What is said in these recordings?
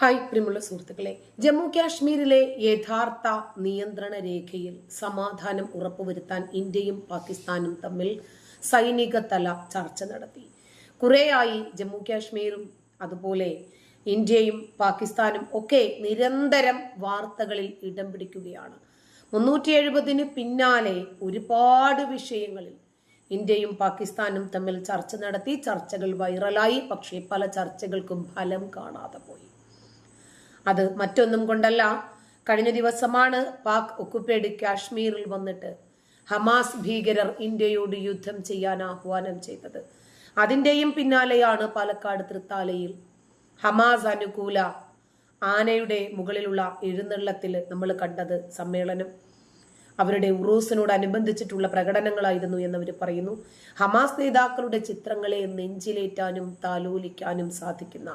Hi പ്രിയമുള്ള സുഹൃത്തുക്കളെ ജമ്മു കാശ്മീരിലെ യഥാർത്ഥ നിയന്ത്രണ രേഖയിൽ സമാധാനം ഉറപ്പുവരുത്താൻ ഇന്ത്യയും പാകിസ്ഥാനും തമ്മിൽ സൈനിക തല ചർച്ച നടത്തി. കുറേയായി ജമ്മു കാശ്മീരും അതുപോലെ ഇന്ത്യയും പാകിസ്ഥാനും ഒക്കെ നിരന്തരം വാർത്തകളിൽ ഇടം പിടിക്കുകയാണ്. മുന്നൂറ്റി എഴുപതിന് പിന്നാലെ ഒരുപാട് വിഷയങ്ങളിൽ ഇന്ത്യയും പാകിസ്ഥാനും തമ്മിൽ ചർച്ച നടത്തി ചർച്ചകൾ വൈറലായി പക്ഷേ പല ചർച്ചകൾക്കും ഫലം കാണാതെ പോയി. അത് മറ്റൊന്നും കൊണ്ടല്ല. കഴിഞ്ഞ ദിവസമാണ് പാക് ഒക്കുപ്പേഡ് കാശ്മീരിൽ വന്നിട്ട് ഹമാസ് ഭീകരർ ഇന്ത്യയോട് യുദ്ധം ചെയ്യാൻ ആഹ്വാനം ചെയ്തത്. അതിന്റെയും പിന്നാലെയാണ് പാലക്കാട് തൃത്താലയിൽ ഹമാസ് അനുകൂല ആനയുടെ മുകളിലുള്ള എഴുന്നള്ളത്തിൽ നമ്മൾ കണ്ടത് സമ്മേളനം. അവരുടെ ഉറൂസിനോടനുബന്ധിച്ചിട്ടുള്ള പ്രകടനങ്ങളായിരുന്നു എന്നവർ പറയുന്നു. ഹമാസ് നേതാക്കളുടെ ചിത്രങ്ങളെ നെഞ്ചിലേറ്റാനും താലോലിക്കാനും സാധിക്കുന്ന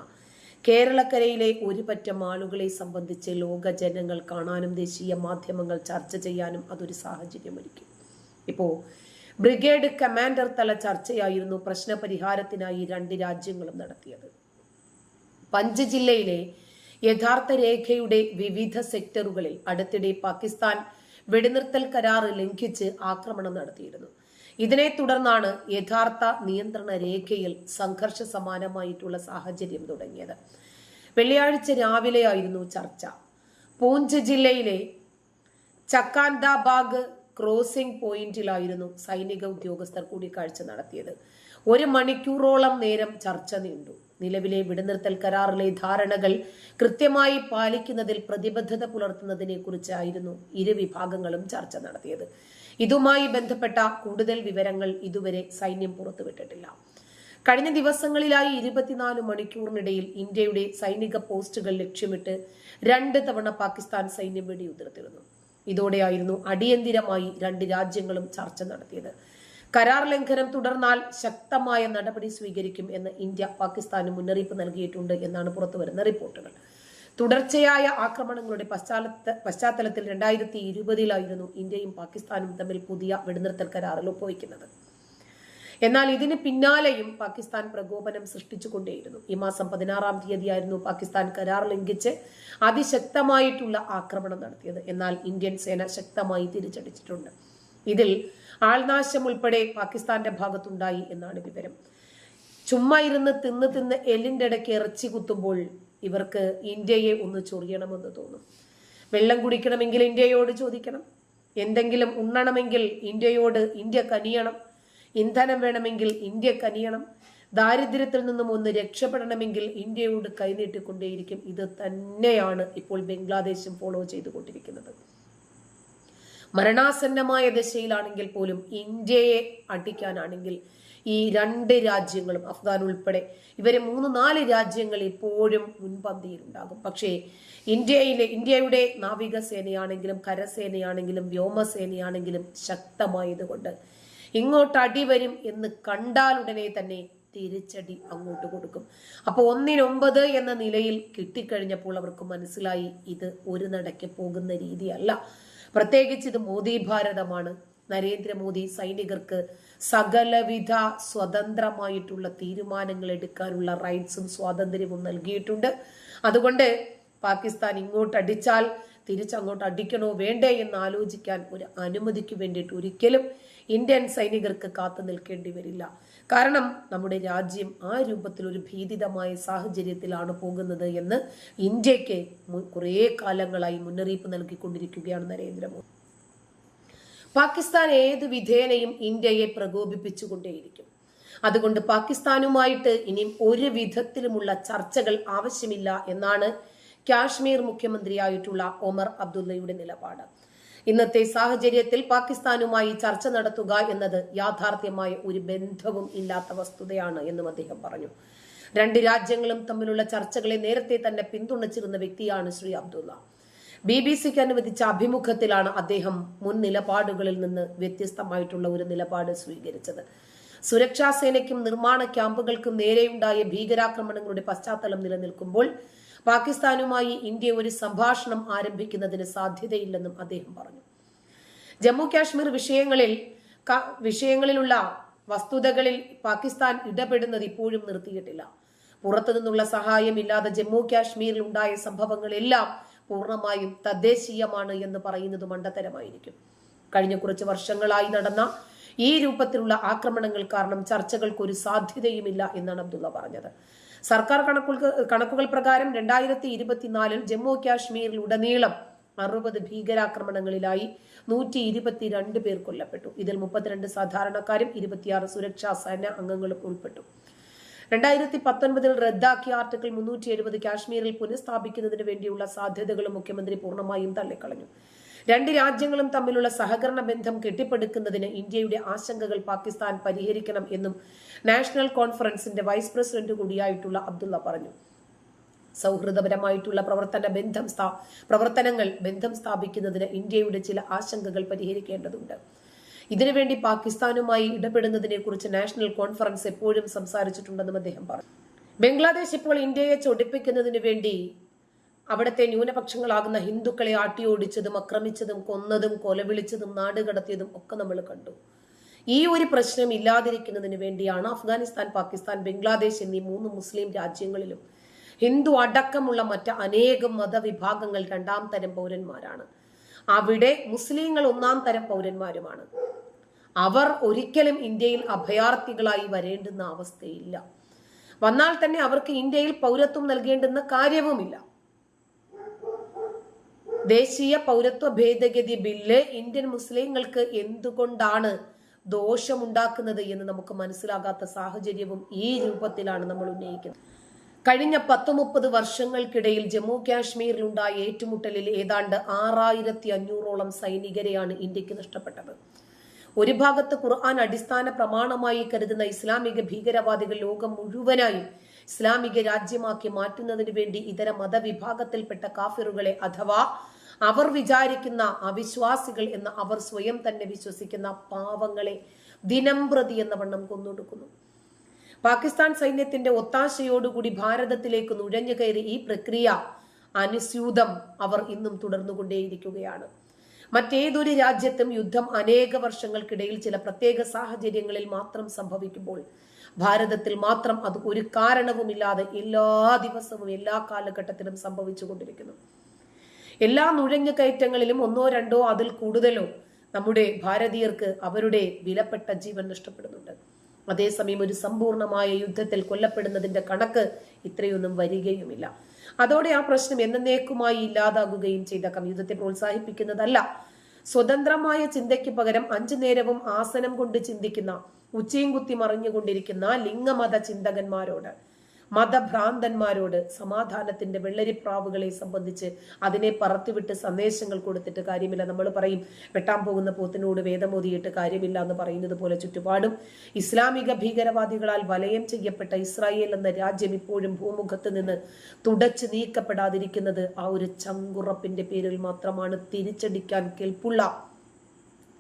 കേരളക്കരയിലെ ഒരു പറ്റം ആളുകളെ സംബന്ധിച്ച് ലോക ജനങ്ങൾ കാണാനും ദേശീയ മാധ്യമങ്ങൾ ചർച്ച ചെയ്യാനും അതൊരു സാഹചര്യമൊരുക്കി. ഇപ്പോൾ ബ്രിഗേഡ് കമാൻഡർ തല ചർച്ചയായിരുന്നു പ്രശ്നപരിഹാരത്തിനായി രണ്ട് രാജ്യങ്ങളും നടത്തിയത്. പഞ്ച് ജില്ലയിലെ യഥാർത്ഥ രേഖയുടെ വിവിധ സെക്ടറുകളിൽ അടുത്തിടെ പാകിസ്ഥാൻ വെടിനിർത്തൽ കരാർ ലംഘിച്ച് ആക്രമണം നടത്തിയിരുന്നു. ഇതിനെ തുടർന്നാണ് യഥാർത്ഥ നിയന്ത്രണ രേഖയിൽ സംഘർഷ സമാനമായിട്ടുള്ള സാഹചര്യം തുടങ്ങിയത്. വെള്ളിയാഴ്ച രാവിലെയായിരുന്നു ചർച്ച. പൂഞ്ച് ജില്ലയിലെ ചക്കാൻദാബാഗ് ക്രോസിംഗ് പോയിന്റിലായിരുന്നു സൈനിക ഉദ്യോഗസ്ഥർ കൂടിക്കാഴ്ച നടത്തിയത്. ഒരു മണിക്കൂറോളം നേരം ചർച്ച നീണ്ടു. നിലവിലെ വെടിനിർത്തൽ കരാറിലെ ധാരണകൾ കൃത്യമായി പാലിക്കുന്നതിൽ പ്രതിബദ്ധത പുലർത്തുന്നതിനെ കുറിച്ചായിരുന്നു ഇരു വിഭാഗങ്ങളും ചർച്ച നടത്തിയത്. ഇതുമായി ബന്ധപ്പെട്ട കൂടുതൽ വിവരങ്ങൾ ഇതുവരെ സൈന്യം പുറത്തുവിട്ടിട്ടില്ല. കഴിഞ്ഞ ദിവസങ്ങളിലായി ഇരുപത്തിനാല് മണിക്കൂറിനിടയിൽ ഇന്ത്യയുടെ സൈനിക പോസ്റ്റുകൾ ലക്ഷ്യമിട്ട് രണ്ട് തവണ പാകിസ്ഥാൻ സൈന്യം വെടിയുതിർത്തിരുന്നു. ഇതോടെയായിരുന്നു അടിയന്തിരമായി രണ്ട് രാജ്യങ്ങളും ചർച്ച നടത്തിയത്. കരാർ ലംഘനം തുടർന്നാൽ ശക്തമായ നടപടി സ്വീകരിക്കും എന്ന് ഇന്ത്യ പാകിസ്ഥാന് മുന്നറിയിപ്പ് നൽകിയിട്ടുണ്ട് എന്നാണ് പുറത്തുവരുന്ന റിപ്പോർട്ടുകൾ. തുടർച്ചയായ ആക്രമണങ്ങളുടെ പശ്ചാത്തല പശ്ചാത്തലത്തിൽ രണ്ടായിരത്തി ഇരുപതിലായിരുന്നു ഇന്ത്യയും പാകിസ്ഥാനും തമ്മിൽ പുതിയ വെടിനിർത്തൽ കരാറിൽ ഒപ്പുവയ്ക്കുന്നത്. എന്നാൽ ഇതിന് പിന്നാലെയും പാകിസ്ഥാൻ പ്രകോപനം സൃഷ്ടിച്ചുകൊണ്ടേയിരുന്നു. ഈ മാസം പതിനാറാം തീയതിയായിരുന്നു പാകിസ്ഥാൻ കരാർ ലംഘിച്ച് അതിശക്തമായിട്ടുള്ള ആക്രമണം നടത്തിയത്. എന്നാൽ ഇന്ത്യൻ സേന ശക്തമായി തിരിച്ചടിച്ചിട്ടുണ്ട്. ഇതിൽ ആൾനാശം ഉൾപ്പെടെ പാകിസ്ഥാന്റെ ഭാഗത്തുണ്ടായി എന്നാണ് വിവരം. ചുമ്മാ ഇരുന്ന് തിന്ന് തിന്ന് എല്ലിന്റെ ഇടയ്ക്ക് ഇറച്ചി കുത്തുമ്പോൾ ഇവർക്ക് ഇന്ത്യയെ ഒന്ന് ചൊറിയണമെന്ന് തോന്നും. വെള്ളം കുടിക്കണമെങ്കിൽ ഇന്ത്യയോട് ചോദിക്കണം. എന്തെങ്കിലും ഉണ്ണണമെങ്കിൽ ഇന്ത്യയോട് ഇന്ത്യ കനിയണം. ഇന്ധനം വേണമെങ്കിൽ ഇന്ത്യ കനിയണം. ദാരിദ്ര്യത്തിൽ നിന്നും ഒന്ന് രക്ഷപ്പെടണമെങ്കിൽ ഇന്ത്യയോട് കൈനീട്ടിക്കൊണ്ടേയിരിക്കും. ഇത് തന്നെയാണ് ഇപ്പോൾ ബംഗ്ലാദേശും ഫോളോ ചെയ്തുകൊണ്ടിരിക്കുന്നത്. മരണാസന്നമായ ദശയിലാണെങ്കിൽ പോലും ഇന്ത്യയെ അടിക്കാനാണെങ്കിൽ ഈ രണ്ട് രാജ്യങ്ങളും അഫ്ഗാൻ ഉൾപ്പെടെ ഇവരെ മൂന്ന് നാല് രാജ്യങ്ങൾ ഇപ്പോഴും മുൻപന്തിയിലുണ്ടാകും. പക്ഷേ ഇന്ത്യയിലെ ഇന്ത്യയുടെ നാവികസേനയാണെങ്കിലും കരസേനയാണെങ്കിലും വ്യോമസേനയാണെങ്കിലും ശക്തമായതുകൊണ്ട് ഇങ്ങോട്ട് അടി വരും എന്ന് കണ്ടാലുടനെ തന്നെ തിരിച്ചടി അങ്ങോട്ട് കൊടുക്കും. അപ്പോൾ ഒന്നിനൊമ്പത് എന്ന നിലയിൽ കിട്ടിക്കഴിഞ്ഞപ്പോൾ അവർക്ക് മനസ്സിലായി ഇത് ഒരു നടക്ക് പോകുന്ന രീതിയല്ല. പ്രത്യേകിച്ച് ഇത് മോദി ഭാരതമാണ് നരേന്ദ്രമോദി സൈനികർക്ക് സകലവിധ സ്വതന്ത്രമായിട്ടുള്ള തീരുമാനങ്ങൾ എടുക്കാനുള്ള റൈറ്റ്സും സ്വാതന്ത്ര്യവും നൽകിയിട്ടുണ്ട്. അതുകൊണ്ട് പാകിസ്ഥാൻ ഇങ്ങോട്ട് അടിച്ചാൽ തിരിച്ചങ്ങോട്ട് അടിക്കണോ വേണ്ടേ എന്ന് ആലോചിക്കാൻ ഒരു അനുമതിക്ക് വേണ്ടിയിട്ട് ഒരിക്കലും ഇന്ത്യൻ സൈനികർക്ക് കാത്തു നിൽക്കേണ്ടി വരില്ല. കാരണം നമ്മുടെ രാജ്യം ആ രൂപത്തിൽ ഒരു ഭീതിതമായ സാഹചര്യത്തിലാണ് പോകുന്നത് എന്ന് ഇന്ത്യയ്ക്ക് കുറേ കാലങ്ങളായി മുന്നറിയിപ്പ് നൽകിക്കൊണ്ടിരിക്കുകയാണ് നരേന്ദ്രമോദി. പാകിസ്ഥാൻ ഏത് വിധേനയും ഇന്ത്യയെ പ്രകോപിപ്പിച്ചുകൊണ്ടേയിരിക്കും. അതുകൊണ്ട് പാകിസ്ഥാനുമായിട്ട് ഇനിയും ഒരു വിധത്തിലുമുള്ള ചർച്ചകൾ ആവശ്യമില്ല എന്നാണ് കാശ്മീർ മുഖ്യമന്ത്രിയായിട്ടുള്ള ഒമർ അബ്ദുള്ളയുടെ നിലപാട്. ഇന്നത്തെ സാഹചര്യത്തിൽ പാകിസ്ഥാനുമായി ചർച്ച നടത്തുക എന്നത് യാഥാർത്ഥ്യമായ ഒരു ബന്ധവും ഇല്ലാത്ത വസ്തുതയാണ് എന്നും അദ്ദേഹം പറഞ്ഞു. രണ്ട് രാജ്യങ്ങളും തമ്മിലുള്ള ചർച്ചകളെ നേരത്തെ തന്നെ പിന്തുണച്ചിരുന്ന വ്യക്തിയാണ് ശ്രീ അബ്ദുള്ള. ബി ബി സിക്ക് അനുവദിച്ച അഭിമുഖത്തിലാണ് അദ്ദേഹം മുൻ നിലപാടുകളിൽ നിന്ന് വ്യത്യസ്തമായിട്ടുള്ള ഒരു നിലപാട് സ്വീകരിച്ചത്. സുരക്ഷാ സേനയ്ക്കും നിർമ്മാണ ക്യാമ്പുകൾക്കും നേരെയുണ്ടായ ഭീകരാക്രമണങ്ങളുടെ പശ്ചാത്തലം നിലനിൽക്കുമ്പോൾ പാകിസ്ഥാനുമായി ഇന്ത്യ ഒരു സംഭാഷണം ആരംഭിക്കുന്നതിന് സാധ്യതയില്ലെന്നും അദ്ദേഹം പറഞ്ഞു. ജമ്മു കാശ്മീർ വിഷയങ്ങളിൽ വിഷയങ്ങളിലുള്ള വസ്തുതകളിൽ പാകിസ്ഥാൻ ഇടപെടുന്നത് ഇപ്പോഴും നിർത്തിയിട്ടില്ല. പുറത്തുനിന്നുള്ള സഹായമില്ലാതെ ജമ്മു കാശ്മീരിൽ ഉണ്ടായ സംഭവങ്ങളെല്ലാം പൂർണമായും തദ്ദേശീയമാണ് എന്ന് പറയുന്നത് മണ്ടത്തരമായിരിക്കും. കഴിഞ്ഞ കുറച്ച് വർഷങ്ങളായി നടന്ന ഈ രൂപത്തിലുള്ള ആക്രമണങ്ങൾ കാരണം ചർച്ചകൾക്ക് ഒരു സാധ്യതയുമില്ല എന്നാണ് അബ്ദുള്ള പറഞ്ഞത്. സർക്കാർ കണക്കുകൾ കണക്കുകൾ പ്രകാരം രണ്ടായിരത്തി ഇരുപത്തിനാലിൽ ജമ്മു കാശ്മീരിൽ ഉടനീളം അറുപത് ഭീകരാക്രമണങ്ങളിലായി നൂറ്റി ഇരുപത്തിരണ്ട് പേർ കൊല്ലപ്പെട്ടു. ഇതിൽ മുപ്പത്തിരണ്ട് സാധാരണക്കാരും ഇരുപത്തിയാറ് സുരക്ഷാ സേന അംഗങ്ങളും ഉൾപ്പെട്ടു. രണ്ടായിരത്തി പത്തൊൻപതിൽ റദ്ദാക്കിയ ആർട്ടിക്കിൾ മുന്നൂറ്റി എഴുപത് കാശ്മീരിൽ പുനഃസ്ഥാപിക്കുന്നതിന് വേണ്ടിയുള്ള സാധ്യതകളും മുഖ്യമന്ത്രി പൂർണമായും തള്ളിക്കളഞ്ഞു. രണ്ട് രാജ്യങ്ങളും തമ്മിലുള്ള സഹകരണ ബന്ധം കെട്ടിപ്പടുക്കുന്നതിന് ഇന്ത്യയുടെ ആശങ്കകൾ പാകിസ്ഥാൻ പരിഹരിക്കണം എന്നും നാഷണൽ കോൺഫറൻസിന്റെ വൈസ് പ്രസിഡന്റ് കൂടിയായിട്ടുള്ള അബ്ദുള്ള പറഞ്ഞു. സൗഹൃദപരമായിട്ടുള്ള പ്രവർത്തന ബന്ധം പ്രവർത്തനങ്ങൾ ബന്ധം സ്ഥാപിക്കുന്നതിന് ഇന്ത്യയുടെ ചില ആശങ്കകൾ പരിഹരിക്കേണ്ടതുണ്ട്. ഇതിനുവേണ്ടി പാകിസ്ഥാനുമായി ഇടപെടുന്നതിനെ കുറിച്ച് നാഷണൽ കോൺഫറൻസ് എപ്പോഴും സംസാരിച്ചിട്ടുണ്ടെന്നും അദ്ദേഹം പറഞ്ഞു. ബംഗ്ലാദേശ് ഇപ്പോൾ ഇന്ത്യയെ ചൊടിപ്പിക്കുന്നതിന് വേണ്ടി അവിടുത്തെ ന്യൂനപക്ഷങ്ങളാകുന്ന ഹിന്ദുക്കളെ ആട്ടിയോടിച്ചതും ആക്രമിച്ചതും കൊന്നതും കൊലവിളിച്ചതും നാടുകടത്തിയതും ഒക്കെ നമ്മൾ കണ്ടു. ഈ ഒരു പ്രശ്നം ഇല്ലാതിരിക്കുന്നതിന് വേണ്ടിയാണ് അഫ്ഗാനിസ്ഥാൻ പാകിസ്ഥാൻ ബംഗ്ലാദേശ് എന്നീ മൂന്ന് മുസ്ലിം രാജ്യങ്ങളിലും ഹിന്ദു അടക്കമുള്ള മറ്റ് അനേകം മതവിഭാഗങ്ങൾ രണ്ടാം തരം പൗരന്മാരാണ്. അവിടെ മുസ്ലിങ്ങൾ ഒന്നാം തരം പൗരന്മാരുമാണ്. അവർ ഒരിക്കലും ഇന്ത്യയിൽ അഭയാർത്ഥികളായി വരേണ്ടുന്ന അവസ്ഥയില്ല. വന്നാൽ തന്നെ അവർക്ക് ഇന്ത്യയിൽ പൗരത്വം നൽകേണ്ടുന്ന കാര്യവുമില്ല. ദേശീയ പൗരത്വ ഭേദഗതി ബില്ല് ഇന്ത്യൻ മുസ്ലിങ്ങൾക്ക് എന്തുകൊണ്ടാണ് ദോഷമുണ്ടാക്കുന്നത് എന്ന് നമുക്ക് മനസ്സിലാകാത്ത സാഹചര്യവും ഈ രൂപത്തിലാണ് നമ്മൾ ഉന്നയിക്കുന്നത്. കഴിഞ്ഞ പത്ത് മുപ്പത് വർഷങ്ങൾക്കിടയിൽ ജമ്മു കാശ്മീരിലുണ്ടായ ഏറ്റുമുട്ടലിൽ ഏതാണ്ട് ആറായിരത്തി അഞ്ഞൂറോളം സൈനികരെയാണ് ഇന്ത്യയ്ക്ക് നഷ്ടപ്പെട്ടത്. ഒരു ഭാഗത്ത് ഖുർആൻ അടിസ്ഥാന പ്രമാണമായി കരുതുന്ന ഇസ്ലാമിക ഭീകരവാദികൾ ലോകം മുഴുവനായും ഇസ്ലാമിക രാജ്യമാക്കി മാറ്റുന്നതിന് വേണ്ടി ഇതര മതവിഭാഗത്തിൽപ്പെട്ട കാഫിറുകളെ അഥവാ അവർ വിചാരിക്കുന്ന അവിശ്വാസികൾ എന്ന് അവർ സ്വയം തന്നെ വിശ്വസിക്കുന്ന പാവങ്ങളെ ദിനംപ്രതി എന്ന വണ്ണം കൊന്നൊടുക്കുന്നു. പാകിസ്ഥാൻ സൈന്യത്തിന്റെ ഒത്താശയോടുകൂടി ഭാരതത്തിലേക്ക് നുഴഞ്ഞു കയറി ഈ പ്രക്രിയ അനുസ്യൂതം അവർ ഇന്നും തുടർന്നുകൊണ്ടേയിരിക്കുകയാണ്. മറ്റേതൊരു രാജ്യത്തും യുദ്ധം അനേക വർഷങ്ങൾക്കിടയിൽ ചില പ്രത്യേക സാഹചര്യങ്ങളിൽ മാത്രം സംഭവിക്കുമ്പോൾ ഭാരതത്തിൽ മാത്രം അത് ഒരു കാരണവുമില്ലാതെ എല്ലാ ദിവസവും എല്ലാ കാലഘട്ടത്തിലും സംഭവിച്ചുകൊണ്ടിരിക്കുന്നു എല്ലാ നുഴഞ്ഞുകയറ്റങ്ങളിലും ഒന്നോ രണ്ടോ അതിൽ കൂടുതലോ നമ്മുടെ ഭാരതീയർക്ക് അവരുടെ വിലപ്പെട്ട ജീവൻ നഷ്ടപ്പെടുന്നുണ്ട്. അതേസമയം ഒരു സമ്പൂർണമായ യുദ്ധത്തിൽ കൊല്ലപ്പെടുന്നതിന്റെ കണക്ക് ഇത്രയൊന്നും വരികയുമില്ല. അതോടെ ആ പ്രശ്നം എന്നേക്കുമായി ഇല്ലാതാകുകയും ചെയ്തേക്കാം യുദ്ധത്തെ പ്രോത്സാഹിപ്പിക്കുന്നതല്ല. സ്വതന്ത്രമായ ചിന്തയ്ക്ക് പകരം അഞ്ചു നേരവും ആസനം കൊണ്ട് ചിന്തിക്കുന്ന ഉച്ചയും കുത്തി മറിഞ്ഞുകൊണ്ടിരിക്കുന്ന ലിംഗമത ചിന്തകന്മാരോട് മതഭ്രാന്തന്മാരോട് സമാധാനത്തിന്റെ വെള്ളരിപ്രാവുകളെ സംബന്ധിച്ച് അതിനെ പറത്തിവിട്ട് സന്ദേശങ്ങൾ കൊടുത്തിട്ട് കാര്യമില്ല. നമ്മൾ പറയും വെട്ടാൻ പോകുന്ന പോത്തിനോട് വേദമോതിയിട്ട് കാര്യമില്ല എന്ന് പറയുന്നത് പോലെ ചുറ്റുപാടും ഇസ്ലാമിക ഭീകരവാദികളാൽ വലയം ചെയ്യപ്പെട്ട ഇസ്രായേൽ എന്ന രാജ്യം ഇപ്പോഴും ഭൂമുഖത്ത് നിന്ന് തുടച്ചു നീക്കപ്പെടാതിരിക്കുന്നത് ആ ഒരു ചങ്കുറപ്പിന്റെ പേരിൽ മാത്രമാണ്. തിരിച്ചടിക്കാൻ കെൽപ്പുള്ള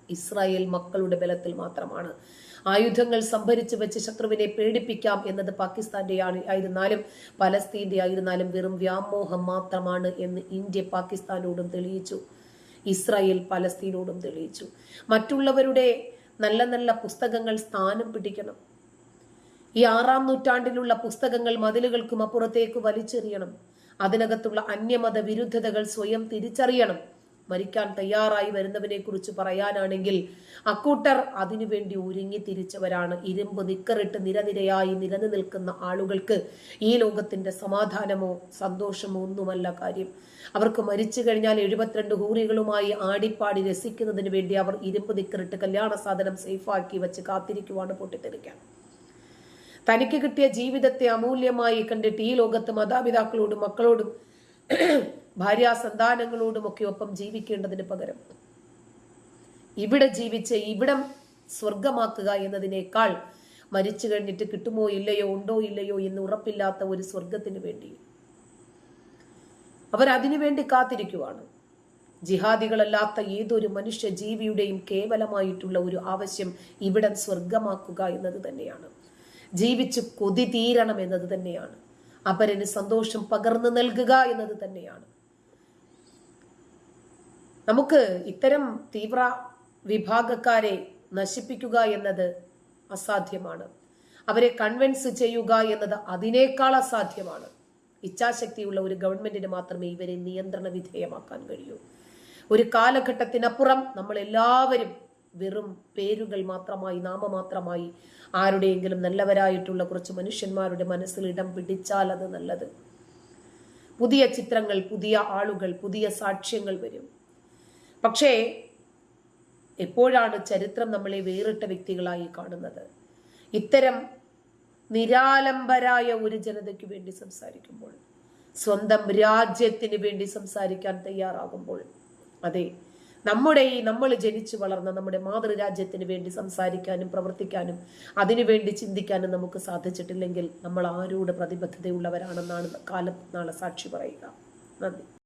ഇസ്രായേൽ മക്കളുടെ ബലത്തിൽ മാത്രമാണ്. ആയുധങ്ങൾ സംഭരിച്ചു വെച്ച് ശത്രുവിനെ പേടിപ്പിക്കാം എന്നത് പാകിസ്ഥാന്റെ ആയിരുന്നാലും പലസ്തീന്റെ ആയിരുന്നാലും വെറും വ്യാമോഹം മാത്രമാണ് എന്ന് ഇന്ത്യ പാകിസ്ഥാനോടും തെളിയിച്ചു. ഇസ്രായേൽ പലസ്തീനോടും തെളിയിച്ചു. മറ്റുള്ളവരുടെ നല്ല നല്ല പുസ്തകങ്ങൾ സ്ഥാനം പിടിക്കണം. ഈ ആറാം നൂറ്റാണ്ടിലുള്ള പുസ്തകങ്ങൾ മതിലുകൾക്കും അപ്പുറത്തേക്ക് വലിച്ചെറിയണം. അതിനകത്തുള്ള അന്യമത വിരുദ്ധതകൾ സ്വയം തിരിച്ചറിയണം. മരിക്കാൻ തയ്യാറായി വരുന്നവനെ കുറിച്ച് പറയാനാണെങ്കിൽ അക്കൂട്ടർ അതിനുവേണ്ടി ഒരുങ്ങി തിരിച്ചവരാണ്. ഇരുമ്പ് നിക്കറിട്ട് നിരനിരയായി നിരന്നു നിൽക്കുന്ന ആളുകൾക്ക് ഈ ലോകത്തിന്റെ സമാധാനമോ സന്തോഷമോ ഒന്നുമല്ല കാര്യം. അവർക്ക് മരിച്ചു കഴിഞ്ഞാൽ എഴുപത്തിരണ്ട് ഹൂറികളുമായി ആടിപ്പാടി രസിക്കുന്നതിന് വേണ്ടി അവർ ഇരുമ്പ് നിക്കറിട്ട് കല്യാണ സാധനം സേഫാക്കി വെച്ച് കാത്തിരിക്കുവാണ് പൊട്ടിത്തെറിക്കാൻ. തനിക്ക് കിട്ടിയ ജീവിതത്തെ അമൂല്യമായി കണ്ടിട്ട് ഈ ലോകത്ത് മാതാപിതാക്കളോടും മക്കളോടും ഭാര്യാസന്താനങ്ങളോടുമൊക്കെ ഒപ്പം ജീവിക്കേണ്ടതിന് പകരം. ഇവിടെ ജീവിച്ച് ഇവിടം സ്വർഗമാക്കുക എന്നതിനേക്കാൾ മരിച്ചു കഴിഞ്ഞിട്ട് കിട്ടുമോ ഇല്ലയോ ഉണ്ടോ ഇല്ലയോ എന്ന് ഉറപ്പില്ലാത്ത ഒരു സ്വർഗത്തിന് വേണ്ടി. അവർ വേണ്ടി കാത്തിരിക്കുവാണ്. ജിഹാദികളല്ലാത്ത ഏതൊരു മനുഷ്യ ജീവിയുടെയും കേവലമായിട്ടുള്ള ഒരു ആവശ്യം ഇവിടം സ്വർഗമാക്കുക എന്നത് തന്നെയാണ്. ജീവിച്ച് കൊതി തീരണം എന്നത് തന്നെയാണ്. അപരന് സന്തോഷം പകർന്നു നൽകുക എന്നത് തന്നെയാണ്. നമുക്ക് ഇത്തരം തീവ്ര വിഭാഗക്കാരെ നശിപ്പിക്കുക എന്നത് അസാധ്യമാണ്. അവരെ കൺവിൻസ് ചെയ്യുക എന്നത് അതിനേക്കാൾ അസാധ്യമാണ്. ഇച്ഛാശക്തിയുള്ള ഒരു ഗവൺമെന്റിന് മാത്രമേ ഇവരെ നിയന്ത്രണ വിധേയമാക്കാൻ കഴിയൂ. ഒരു കാലഘട്ടത്തിനപ്പുറം നമ്മൾ എല്ലാവരും വെറും പേരുകൾ മാത്രമായി നാമമാത്രമായി ആരുടെയെങ്കിലും നല്ലവരായിട്ടുള്ള കുറച്ച് മനുഷ്യന്മാരുടെ മനസ്സിൽ ഇടം പിടിച്ചാൽ അത് നല്ലത്. പുതിയ ചിത്രങ്ങൾ പുതിയ ആളുകൾ പുതിയ സാക്ഷ്യങ്ങൾ വരും. പക്ഷേ എപ്പോഴാണ് ചരിത്രം നമ്മളെ വേറിട്ട വ്യക്തികളായി കാണുന്നത്? ഇത്തരം നിരാലംബരായ ഒരു ജനതയ്ക്ക് വേണ്ടി സംസാരിക്കുമ്പോൾ സ്വന്തം രാജ്യത്തിന് വേണ്ടി സംസാരിക്കാൻ തയ്യാറാകുമ്പോൾ അതെ നമ്മുടെ ഈ നമ്മൾ ജനിച്ചു വളർന്ന നമ്മുടെ മാതൃരാജ്യത്തിന് വേണ്ടി സംസാരിക്കാനും പ്രവർത്തിക്കാനും അതിനുവേണ്ടി ചിന്തിക്കാനും നമുക്ക് സാധിച്ചിട്ടില്ലെങ്കിൽ നമ്മൾ ആരോട് പ്രതിബദ്ധതയുള്ളവരാണെന്നാണ് കാലം നാളെ സാക്ഷി പറയുക. നന്ദി.